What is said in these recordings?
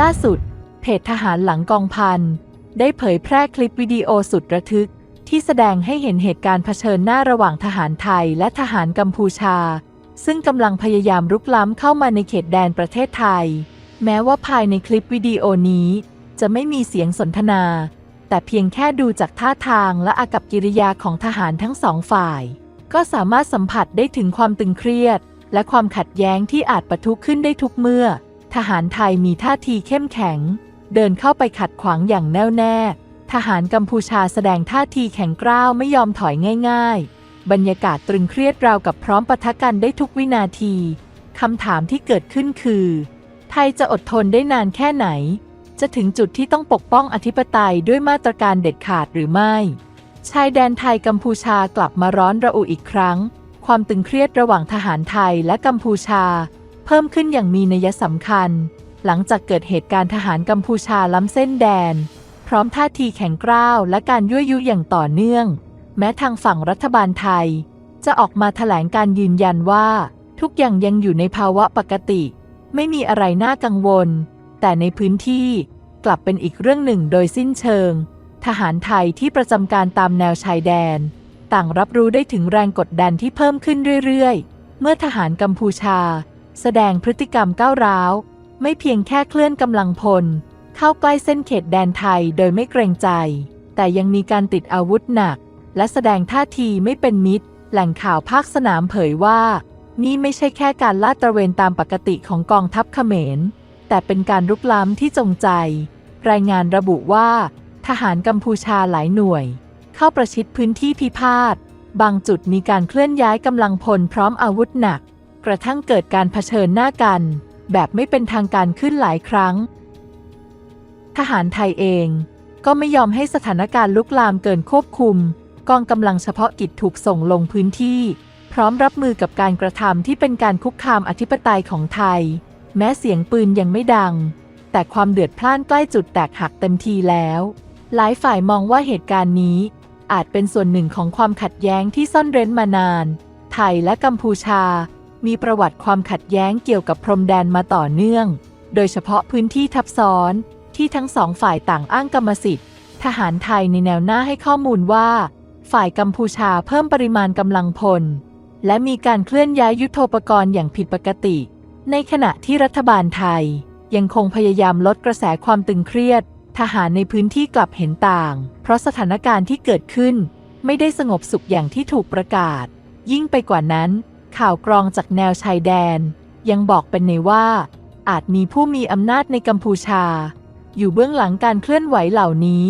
ล่าสุด เพจทหารหลังกองพัน ได้เผยแพร่คลิปวิดีโอสุดระทึก ที่แสดงให้เห็นเหตุการณ์เผชิญหน้าระหว่างทหารไทยและทหารกัมพูชา ซึ่งกำลังพยายามรุกล้ำเข้ามาในเขตแดนประเทศไทย แม้ว่าภายในคลิปวิดีโอนี้ จะไม่มีเสียงสนทนา แต่เพียงแค่ดูจากท่าทางและอากับกิริยาของทหารทั้งสองฝ่าย ก็สามารถสัมผัสได้ถึงความตึงเครียด และความขัดแย้งที่อาจปะทุขึ้นได้ทุกเมื่อ ทหารไทยมีท่าทีเข้มแข็ง เดินเข้าไปขัดขวางอย่างแน่วแน่ ทหารกัมพูชาแสดงท่าทีแข็งกร้าวไม่ยอมถอยง่าย ๆ บรรยากาศตรึงเครียดราวกับพร้อมปะทะกันได้ทุกวินาที คำถามที่เกิดขึ้นคือ ไทยจะอดทนได้นานแค่ไหน จะถึงจุดที่ต้องปกป้องอธิปไตยด้วยมาตรการเด็ดขาดหรือไม่ ชายแดนไทยกัมพูชากลับมาร้อนระอุอีกครั้ง ความตึงเครียดระหว่างทหารไทยและกัมพูชา เพิ่มขึ้นอย่างมีนัยสำคัญ หลังจากเกิดเหตุการณ์ทหารกัมพูชาล้ำเส้นแดน พร้อมท่าทีแข็งกร้าวและการยั่วยุอย่างต่อเนื่อง แม้ทางฝั่งรัฐบาลไทย จะออกมาแถลงการยืนยันว่า ทุกอย่างยังอยู่ในภาวะปกติ ไม่มีอะไรน่ากังวล แต่ในพื้นที่กลับเป็นอีกเรื่องหนึ่งโดยสิ้นเชิง ทหารไทยที่ประจำการตามแนวชายแดน ต่างรับรู้ได้ถึงแรงกดดันที่เพิ่มขึ้นเรื่อยๆ เมื่อทหารกัมพูชา แสดงพฤติกรรมก้าวร้าว ไม่เพียงแค่เคลื่อนกำลังพล เข้าใกล้เส้นเขตแดนไทยโดยไม่เกรงใจ แต่ยังมีการติดอาวุธหนัก และแสดงท่าทีไม่เป็นมิตร แหล่งข่าวภาคสนามเผยว่า นี่ไม่ใช่แค่การลาดตระเวนตามปกติของกองทัพเขมร แต่เป็นการรุกล้ำที่จงใจ รายงานระบุว่า ทหารกัมพูชาหลายหน่วย เข้าประชิดพื้นที่พิพาทบางจุดมีการเคลื่อนย้ายกำลังพลพร้อมอาวุธหนัก กระทั่งเกิดการเผชิญหน้ากัน แบบไม่เป็นทางการขึ้นหลายครั้ง ทหารไทยเองก็ไม่ยอมให้สถานการณ์ลุกลามเกินควบคุม กองกำลังเฉพาะกิจถูกส่งลงพื้นที่ พร้อมรับมือกับการกระทำที่เป็นการคุกคามอธิปไตยของไทย แม้เสียงปืนยังไม่ดัง แต่ความเดือดพล่านใกล้จุดแตกหักเต็มทีแล้ว หลายฝ่ายมองว่าเหตุการณ์นี้ อาจเป็นส่วนหนึ่งของความขัดแย้งที่ซ่อนเร้นมานาน ไทยและกัมพูชา มีประวัติความขัดแย้งเกี่ยวกับพรมแดนมาต่อเนื่อง โดยเฉพาะพื้นที่ทับซ้อนที่ทั้งสองฝ่ายต่างอ้างกรรมสิทธิ์ ทหารไทยในแนวหน้าให้ข้อมูลว่า ฝ่ายกัมพูชาเพิ่มปริมาณกำลังพล และมีการเคลื่อนย้ายยุทโธปกรณ์อย่างผิดปกติ ในขณะที่รัฐบาลไทย ยังคงพยายามลดกระแสความตึงเครียด ทหารในพื้นที่กลับเห็นต่าง เพราะสถานการณ์ที่เกิดขึ้น ไม่ได้สงบสุขอย่างที่ถูกประกาศ ยิ่งไปกว่านั้น ข่าวกรองจากแนวชายแดน ยังบอกเป็นในว่า อาจมีผู้มีอำนาจในกัมพูชา อยู่เบื้องหลังการเคลื่อนไหวเหล่านี้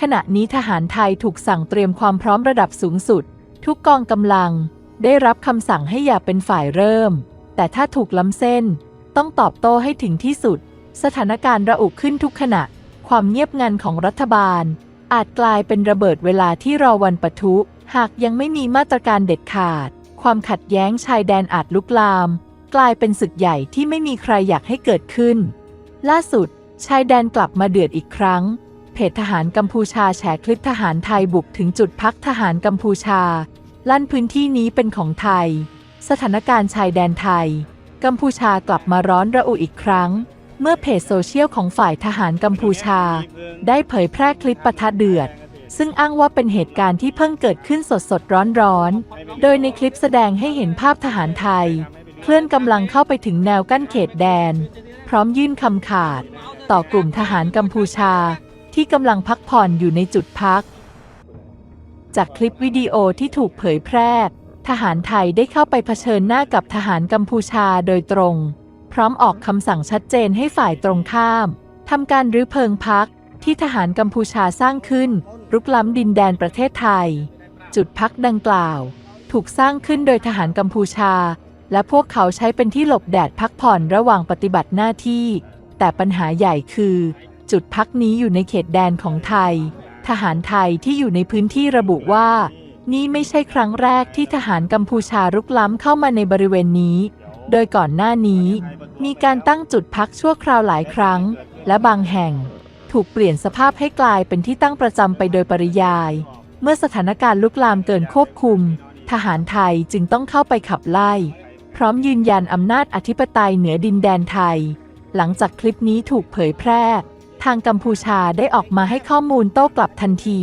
ขณะนี้ทหารไทยถูกสั่งเตรียมความพร้อมระดับสูงสุด ทุกกองกำลังได้รับคำสั่งให้อย่าเป็นฝ่ายเริ่ม แต่ถ้าถูกล้ำเส้น ต้องตอบโต้ให้ถึงที่สุด สถานการณ์ระอุขึ้นทุกขณะ ความเงียบงันของรัฐบาล อาจกลายเป็นระเบิดเวลาที่รอวันปะทุ หากยังไม่มีมาตรการเด็ดขาด ความขัดแย้งชายแดนอาจลุกลาม กลายเป็นศึกใหญ่ที่ไม่มีใครอยากให้เกิดขึ้น ล่าสุด ชายแดนกลับมาเดือดอีกครั้ง เพจทหารกัมพูชาแฉคลิปทหารไทยบุกถึงจุดพักทหารกัมพูชา ลั่นพื้นที่นี้เป็นของไทย สถานการณ์ชายแดนไทย กัมพูชากลับมาร้อนระอุอีกครั้ง เมื่อเพจโซเชียลของฝ่ายทหารกัมพูชา ได้เผยแพร่คลิปปะทะเดือด ซึ่งอ้างว่าเป็นเหตุการณ์ที่เพิ่งเกิดขึ้นสดสดร้อนร้อนๆโดยในคลิปแสดงให้เห็นภาพทหารไทย เคลื่อนกำลังเข้าไปถึงแนวกั้นเขตแดน พร้อมยื่นคำขาด ต่อกลุ่มทหารกัมพูชา ที่กำลังพักผ่อนอยู่ในจุดพัก จากคลิปวิดีโอที่ถูกเผยแพร่ ทหารไทยได้เข้าไปเผชิญหน้ากับทหารกัมพูชาโดยตรง พร้อมออกคำสั่งชัดเจนให้ฝ่ายตรงข้ามทำการรื้อเพิงพักที่ทหารกัมพูชาสร้างขึ้น รุกล้ำดินแดนประเทศไทย จุดพักดังกล่าว ถูกสร้างขึ้นโดยทหารกัมพูชา และพวกเขาใช้เป็นที่หลบแดดพักผ่อนระหว่างปฏิบัติหน้าที่ แต่ปัญหาใหญ่คือ จุดพักนี้อยู่ในเขตแดนของไทย ทหารไทยที่อยู่ในพื้นที่ระบุว่านี่ไม่ใช่ครั้งแรกที่ทหารกัมพูชารุกล้ำเข้ามาในบริเวณนี้ โดยก่อนหน้านี้ มีการตั้งจุดพักชั่วคราวหลายครั้ง และบางแห่ง ถูกเปลี่ยนสภาพให้กลายเป็นที่ตั้งประจำไปโดยปริยาย เมื่อสถานการณ์ลุกลามเกินควบคุม ทหารไทยจึงต้องเข้าไปขับไล่ พร้อมยืนยันอำนาจอธิปไตยเหนือดินแดนไทย หลังจากคลิปนี้ถูกเผยแพร่ ทางกัมพูชาได้ออกมาให้ข้อมูลโต้กลับทันที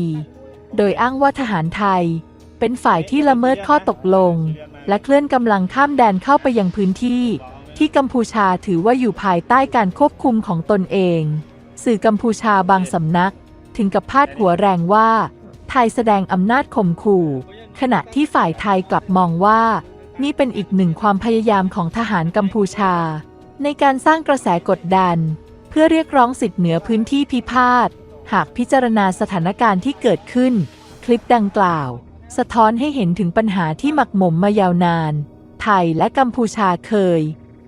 โดยอ้างว่าทหารไทย เป็นฝ่ายที่ละเมิดข้อตกลง และเคลื่อนกำลังข้ามแดนเข้าไปยังพื้นที่ ที่กัมพูชาถือว่าอยู่ภายใต้การควบคุมของตนเอง สื่อกัมพูชาบางสำนัก ถึงกับพาดหัวแรงว่า ไทยแสดงอำนาจข่มขู่ ขณะที่ฝ่ายไทยกลับมองว่า นี่เป็นอีกหนึ่งความพยายามของทหารกัมพูชา ในการสร้างกระแสกดดัน เพื่อเรียกร้องสิทธิเหนือพื้นที่พิพาท หากพิจารณาสถานการณ์ที่เกิดขึ้น คลิปดังกล่าว สะท้อนให้เห็นถึงปัญหาที่หมักหมมมายาวนาน ไทยและกัมพูชาเคย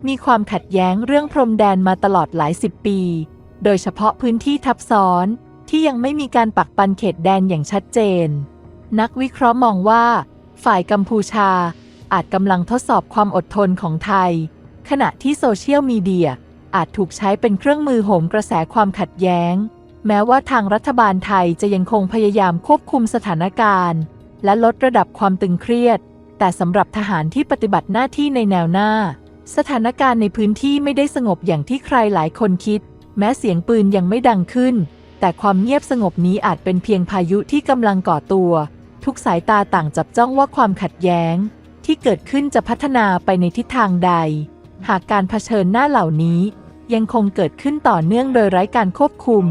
มีความขัดแย้งเรื่องพรมแดนมาตลอดหลายสิบปี โดยเฉพาะพื้นที่ทับซ้อนที่ยังไม่มีการปักปันเขตแดนอย่างชัดเจน นักวิเคราะห์มองว่า ฝ่ายกัมพูชา อาจกำลังทดสอบความอดทนของไทย ขณะที่โซเชียลมีเดียอาจถูกใช้เป็นเครื่องมือโหมกระแสความขัดแย้ง แม้ว่าทางรัฐบาลไทยจะยังคงพยายามควบคุมสถานการณ์ และลดระดับความตึงเครียด แต่สำหรับทหารที่ปฏิบัติหน้าที่ในแนวหน้า สถานการณ์ในพื้นที่ไม่ได้สงบอย่างที่ใครหลายคนคิด แม้เสียงปืนยังไม่ดังขึ้น แต่ความเงียบสงบนี้อาจเป็นเพียงพายุที่กำลังก่อตัว ทุกสายตาต่างจับจ้องว่าความขัดแย้ง ที่เกิดขึ้นจะพัฒนาไปในทิศทางใด หากการเผชิญหน้าเหล่านี้ ยังคงเกิดขึ้นต่อเนื่องโดยไร้การควบคุม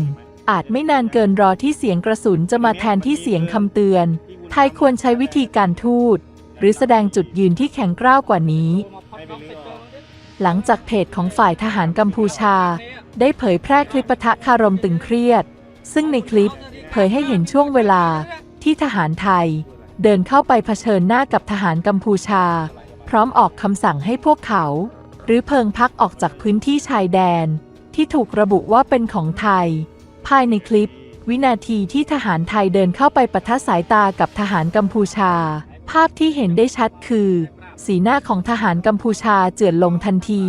อาจไม่นานเกินรอที่เสียงกระสุนจะมาแทนที่เสียงคำเตือน ไทยควรใช้วิธีการทูตหรือแสดงจุดยืนที่แข็งกร้าวกว่านี้ หลังจากเพจของฝ่ายทหารกัมพูชา ได้เผยแพร่คลิปปะทะคารมตึงเครียด ซึ่งในคลิปเผยให้เห็นช่วงเวลาที่ทหารไทย เดินเข้าไปเผชิญหน้ากับทหารกัมพูชา พร้อมออกคำสั่งให้พวกเขา หรือเพิงพักออกจากพื้นที่ชายแดน ที่ถูกระบุว่าเป็นของไทย ภายในคลิป วินาทีที่ทหารไทยเดินเข้าไปปะทะสายตากับทหารกัมพูชา ภาพที่เห็นได้ชัดคือ สีหน้าของทหารกัมพูชาเจือนลงทันที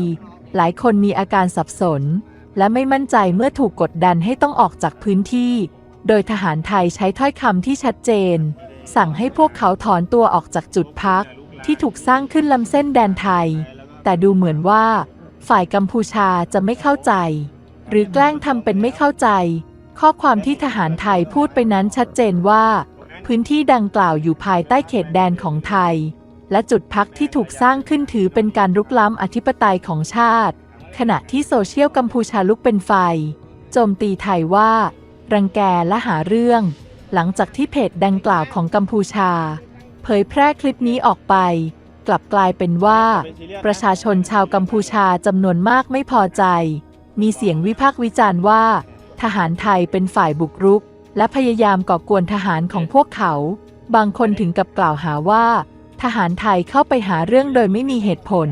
หลายคนมีอาการสับสน และไม่มั่นใจเมื่อถูกกดดันให้ต้องออกจากพื้นที่ โดยทหารไทยใช้ถ้อยคำที่ชัดเจน สั่งให้พวกเขาถอนตัวออกจากจุดพัก ที่ถูกสร้างขึ้นลำเส้นแดนไทย แต่ดูเหมือนว่า ฝ่ายกัมพูชาจะไม่เข้าใจ หรือแกล้งทำเป็นไม่เข้าใจ ข้อความที่ทหารไทยพูดไปนั้นชัดเจนว่า พื้นที่ดังกล่าวอยู่ภายใต้เขตแดนของไทย และจุดพักที่ถูกสร้างขึ้นถือเป็นการรุกล้ำอธิปไตยของชาติ ขณะที่โซเชียลกัมพูชาลุกเป็นไฟ โจมตีไทยว่า รังแกและหาเรื่อง หลังจากที่เพจดังกล่าวของกัมพูชา เผยแพร่คลิปนี้ออกไป กลับกลายเป็นว่า ประชาชนชาวกัมพูชาจำนวนมากไม่พอใจ มีเสียงวิพากษ์วิจารณ์ว่า ทหารไทยเป็นฝ่ายบุกรุก และพยายามก่อกวนทหารของพวกเขา บางคนถึงกับกล่าวหาว่า ทหารไทยเข้าไปหาเรื่องโดยไม่มีเหตุผล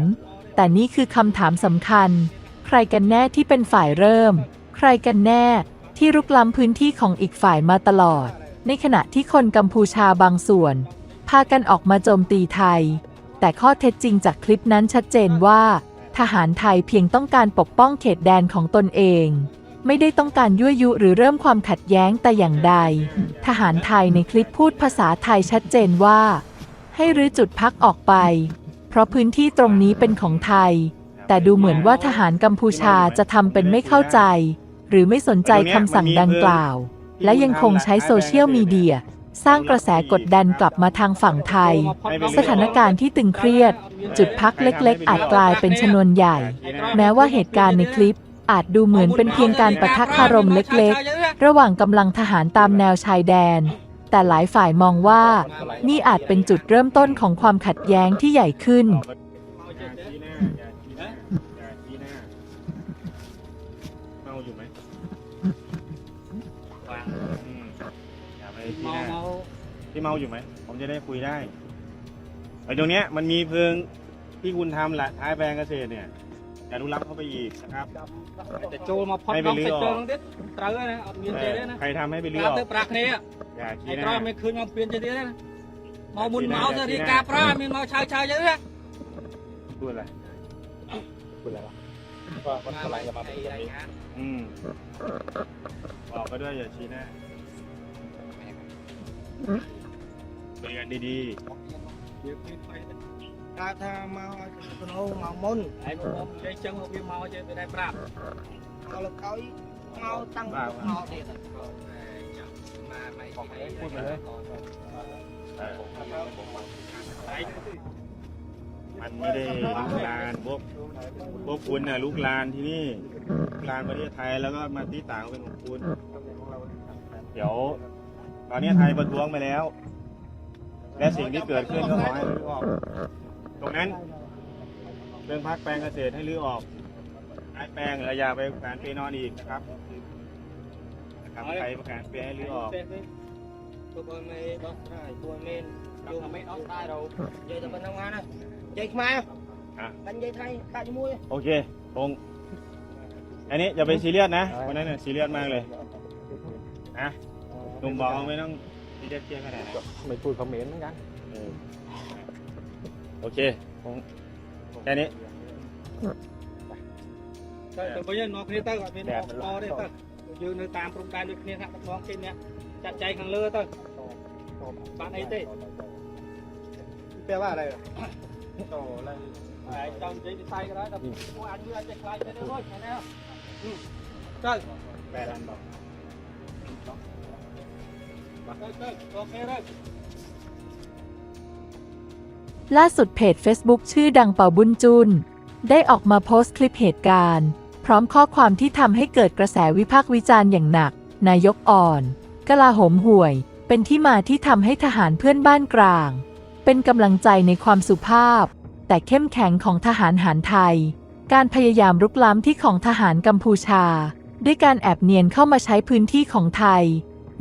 แต่นี่คือคำถามสำคัญ ใครกันแน่ที่เป็นฝ่ายเริ่ม ใครกันแน่ที่รุกล้ำพื้นที่ของอีกฝ่ายมาตลอด ในขณะที่คนกัมพูชาบางส่วน พากันออกมาโจมตีไทย แต่ข้อเท็จจริงจากคลิปนั้นชัดเจนว่า ทหารไทยเพียงต้องการปกป้องเขตแดนของตนเอง ไม่ได้ต้องการยั่วยุหรือเริ่มความขัดแย้งแต่อย่างใด ทหารไทยในคลิปพูดภาษาไทยชัดเจนว่า ให้รื้อจุดพักออกไป เพราะพื้นที่ตรงนี้เป็นของไทย แต่ดูเหมือนว่าทหารกัมพูชาจะทำเป็นไม่เข้าใจ หรือไม่สนใจคำสั่งดังกล่าว และยังคงใช้โซเชียลมีเดียสร้างกระแสกดดันกลับมาทางฝั่งไทย สถานการณ์ที่ตึงเครียด จุดพักเล็กๆ อาจกลายเป็นชนวนใหญ่ แม้ว่าเหตุการณ์ในคลิปอาจดูเหมือนเป็นเพียงการประทักคารมเล็กๆ ระหว่างกำลังทหารตามแนวชายแดน แต่หลายฝ่ายมองว่า นี่อาจเป็นจุดเริ่มต้นของความขัดแย้งที่ใหญ่ขึ้น เมาอยู่ไหมอืมอย่าไปชี้หน้าเมาที่เมาอยู่ไหม ผมจะได้คุยได้ไอ้ตรงเนี้ยมันมีเพิงที่คุณทำแหละท้ายแปลงเกษตรเนี่ย อย่าอนุรักเข้าไปอีกนะครับ แต่โจมาพอดน้องไปเจอน้องเด็ดเตยนะเอาเปลี่ยนเจได้นะใครทำให้ไปเรื่อกเต๋อปรักเนี่ยอย่าขี้ไอ้ตรอยไม่คืนมาเปลี่ยนเจได้นะมาบุญเมาสรีกาปรามีเมาชาวชาวเยอะนะพูดอะไรพูดอะไรวะว่าวันอะไย่ามาเป็นแบบนี้อืมบอกไปด้วยอย่าชี้หน้าคุยกันดีๆ កើតថាមកកណោមកមុន ไอ้ผมใจจังว่าพี่เมาจะไปได้ปราบ ដល់លើកក្រោយមកតាំងមកទៀត มาไม่ พูดไปเลย มันไม่ได้ลุกลานพวกพวกคุณน่ะลุกลานที่นี่ลุกลานประเทศไทยแล้วก็มาที่ต่างเป็นของคุณ เดี๋ยว ตอนนี้ไทยประท้วงไปแล้ว และสิ่งที่เกิดขึ้นก็ขอให้รื้อออก ตรงนั้นเรื่องพักแปลงเกษตรให้รื้อออกไอ้แปลงหรือยาไปแผนเปนอนอีกนะครับครับใครแผนเปให้รื้อออกตัว mới bắt lại tôi men tôi không mấy ốc tay đâu vậy tụi mình không ăn đâu vậy mai không โอเคตรงอันนี้อย่าไปซีเรียสนะวันนั้นเนี่ยซีเรียสมากเลยนะหนุ่มบอกไม่ต้องซีเรียสเครียงขนาดนั้น ไม่พูดคอมเขมนต์เหมือนกัน โอเคคงแค่นี้ แต่ไปยังนอกนี่ตั้งเป็นออกต่อได้ตั้งยืนในตามโครงการด้วยเนี่ยครับน้องเช่นเนี้ยจัดใจขังเลือตั้งบ้านไอ้เต้ แปลว่าอะไร តឡើង ไอ้จำใจใส่ก็ได้แต่ผู้อ่านเมื่อจะคลายไปเรื่อยๆแค่นี้ก็ แปดอัน ล่าสุดเพจ Facebook ชื่อดังเป่าบุญจุน ได้ออกมาโพสต์คลิปเหตุการณ์ พร้อมข้อความที่ทำให้เกิดกระแสวิพากษ์วิจารณ์อย่างหนัก นายกอ่อน กลาโหมห่วย เป็นที่มาที่ทำให้ทหารเพื่อนบ้านกลาง เป็นกำลังใจในความสุภาพ แต่เข้มแข็งของทหารหารไทย การพยายามรุกล้ำที่ของทหารกัมพูชา ด้วยการแอบเนียนเข้ามาใช้พื้นที่ของไทย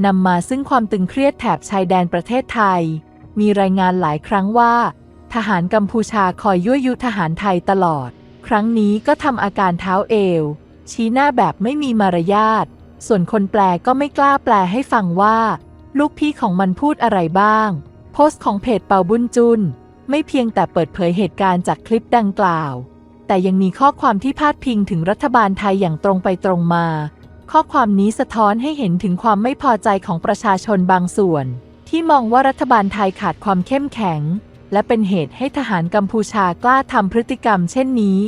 นำมาซึ่งความตึงเครียดแถบชายแดนประเทศไทย มีรายงานหลายครั้งว่า ทหารกัมพูชาคอยยั่วยุทหารไทยตลอด ครั้งนี้ก็ทำอาการเท้าเอว ชี้หน้าแบบไม่มีมารยาท ส่วนคนแปลก็ไม่กล้าแปลให้ฟังว่า ลูกพี่ของมันพูดอะไรบ้าง โพสต์ของเพจเปาบุญจุน ไม่เพียงแต่เปิดเผยเหตุการณ์จากคลิปดังกล่าว แต่ยังมีข้อความที่พาดพิงถึงรัฐบาลไทยอย่างตรงไปตรงมา ข้อความนี้สะท้อนให้เห็นถึงความไม่พอใจของประชาชนบางส่วน ที่มองว่ารัฐบาลไทยขาดความเข้มแข็ง และเป็นเหตุให้ทหารกัมพูชากล้าทำพฤติกรรมเช่นนี้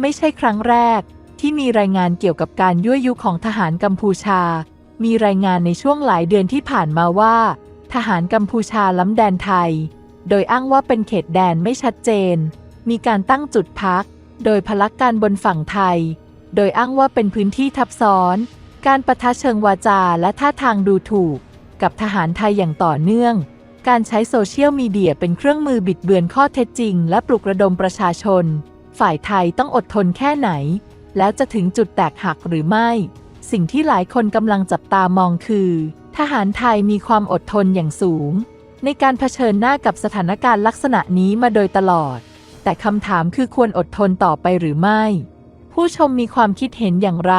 ไม่ใช่ครั้งแรก ที่มีรายงานเกี่ยวกับการยั่วยุของทหารกัมพูชา มีรายงานในช่วงหลายเดือนที่ผ่านมาว่า ทหารกัมพูชาล้ำแดนไทย โดยอ้างว่าเป็นเขตแดนไม่ชัดเจน มีการตั้งจุดพัก โดยพลักการบนฝั่งไทย โดยอ้างว่าเป็นพื้นที่ทับซ้อน การประทะเชิงวาจาและท่าทางดูถูก กับทหารไทยอย่างต่อเนื่อง การใช้โซเชียลมีเดียเป็นเครื่องมือบิดเบือนข้อเท็จจริง และปลุกระดมประชาชน ฝ่ายไทยต้องอดทนแค่ไหน แล้วจะถึงจุดแตกหักหรือไม่ สิ่งที่หลายคนกำลังจับตามองคือ ทหารไทยมีความอดทนอย่างสูง ในการเผชิญหน้ากับสถานการณ์ลักษณะนี้มาโดยตลอด แต่คำถามคือควรอดทนต่อไปหรือไม่ ผู้ชมมีความคิดเห็นอย่างไร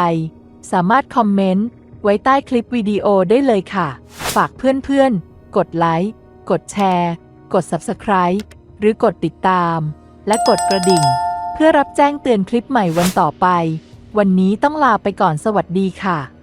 สามารถคอมเมนต์ไว้ใต้คลิปวิดีโอได้เลยค่ะ ฝากเพื่อนๆ กดไลค์ กดแชร์ กด Subscribe หรือกดติดตาม และกดกระดิ่ง เพื่อรับแจ้งเตือนคลิปใหม่วันต่อไป วันนี้ต้องลาไปก่อนสวัสดีค่ะ